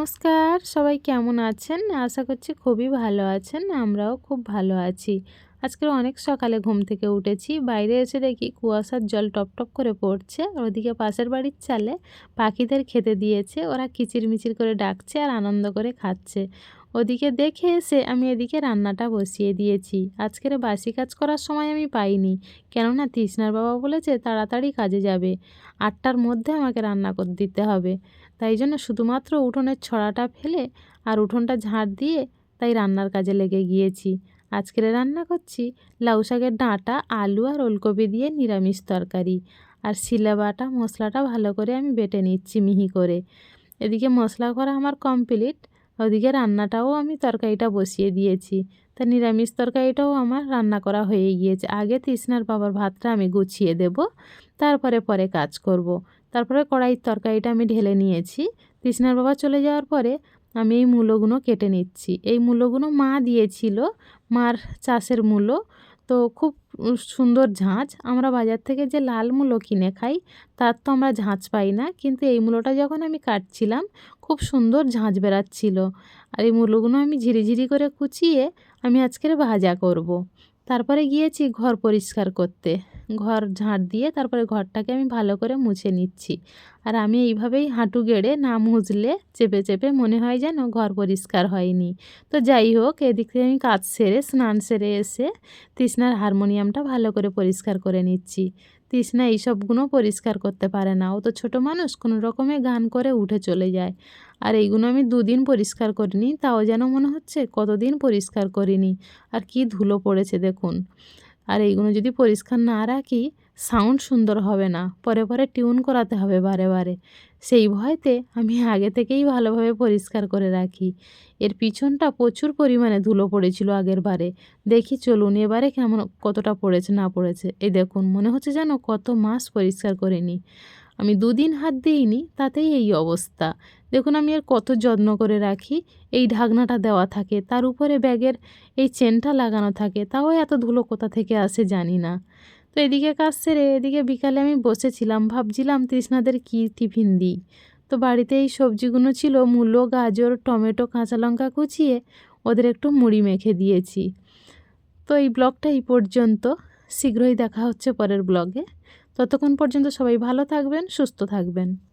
নমস্কার সবাই কেমন আছেন? আশা করছি খুবই ভালো আছেন আমরাও খুব ভালো আছি। আজকে অনেক সকালে ঘুম থেকে উঠেছি, বাইরে এসে দেখি কুয়াশার জল টপ টপ করে পড়ছে, আর ওদিকে পাশের বাড়ির চালে পাখিদের খেতে দিয়েছে, ওরা কিচিরমিচির করে ডাকছে আর আনন্দ করে খাচ্ছে। ওদিকে দেখে এসে আমি এদিকে রান্নাটা বসিয়ে দিয়েছি। আজকের বাসি কাজ করার সময় আমি পাইনি, কেননা তৃষ্ণার বাবা বলেছে তাড়াতাড়ি কাজে যাবে, আটটার মধ্যে আমাকে রান্না করে দিতে হবে। তাই জন্য শুধুমাত্র উঠোনের ছড়াটা ফেলে আর উঠোনটা ঝাঁট দিয়ে তাই রান্নার কাজে লেগে গিয়েছি। আজকের রান্না করছি লাউ শাকের ডাঁটা, আলু আর ওলকপি দিয়ে নিরামিষ তরকারি। আর শিলা বাটা মশলাটা ভালো করে আমি বেটে নিচ্ছি মিহি করে। এদিকে মশলা করা আমার কমপ্লিট, ওদিকে রান্নাটাও আমি তরকারিটা বসিয়ে দিয়েছি। তা নিরামিষ তরকারিটাও আমার রান্না করা হয়ে গিয়েছে। আগে তৃষ্ণার বাবার ভাতটা আমি গুছিয়ে দেব, তারপরে পরে কাজ করব। তারপরে কড়াইয়ের তরকারিটা আমি ঢেলে নিয়েছি। তৃষ্ণার বাবা চলে যাওয়ার পরে আমি এই মূলোগুলো কেটে নিচ্ছি। এই মূলোগুলো মা দিয়েছিল, মার চাষের মূলো তো খুব সুন্দর ঝাঁঝ আমরা বাজার থেকে যে লাল মূলো কিনে খাই, তার তো আমরা ঝাঁঝ পাই না। কিন্তু এই মূলোটা যখন আমি কাটছিলাম, খুব সুন্দর ঝাঁঝ বেরাচ্ছিল আর এই মূলোগুলো আমি ঝিরিঝিরি করে কুচিয়ে আমি আজকের ভাজা করব। তারপরে গিয়েছি ঘর পরিষ্কার করতে। ঘর ঝাঁট দিয়ে তারপরে ঘরটাকে আমি ভালো করে মুছে নিচ্ছি। আর আমি এইভাবেই হাঁটু গেড়ে না মুছলে চেপে চেপে মনে হয় যেন ঘর পরিষ্কার হয়নি। তো যাই হোক, এদিক থেকে আমি কাজ সেরে, স্নান সেরে এসে তৃষ্ণার হারমোনিয়ামটা ভালো করে পরিষ্কার করে নিচ্ছি। তৃষ্ণা এইসবগুলো পরিষ্কার করতে পারে না। ও তো ছোটো মানুষ, কোনো রকমে গান করে উঠে চলে যায়। আর এইগুলো আমি দুদিন পরিষ্কার করিনি, তাও যেন মনে হচ্ছে কতদিন পরিষ্কার করিনি। আর কি ধুলো পড়েছে দেখুন। আর এইগুলো যদি পরিষ্কার না রাখি সাউন্ড সুন্দর হবে না। পরে পরে টিউন করাতে হবে বারে বারে। সেই ভয়তে আমি আগে থেকেই ভালোভাবে পরিষ্কার করে রাখি। এর পিছনটা প্রচুর পরিমাণে ধুলো পড়েছিল আগের বারে। দেখি চলুন এবারে কেমন কতটা পড়েছে, না পড়েছে। এই দেখুন, মনে হচ্ছে যেন কত মাস পরিষ্কার করিনি। আমি দুদিন হাত দিইনি, তাতেই এই অবস্থা। দেখুন, আমি এর কত যত্ন করে রাখি। এই ঢাকনাটা দেওয়া থাকে, তার উপরে ব্যাগের এই চেনটা লাগানো থাকে। তাও এত ধুলো কোথা থেকে আসে জানি না। তো এদিকে কাজ সেরে এদিকে বিকালে আমি বসেছিলাম, ভাবছিলাম তৃষ্ণাদের কী টিফিন দিই। তো বাড়িতে এই সবজিগুলো ছিল, মূলো, গাজর, টমেটো, কাঁচা লঙ্কা কুচিয়ে ওদের একটু মুড়ি মেখে দিয়েছি। তো এই ব্লগটা এই পর্যন্ত। শীঘ্রই দেখা হচ্ছে পরের ব্লগে। ততক্ষণ পর্যন্ত সবাই ভালো থাকবেন, সুস্থ থাকবেন।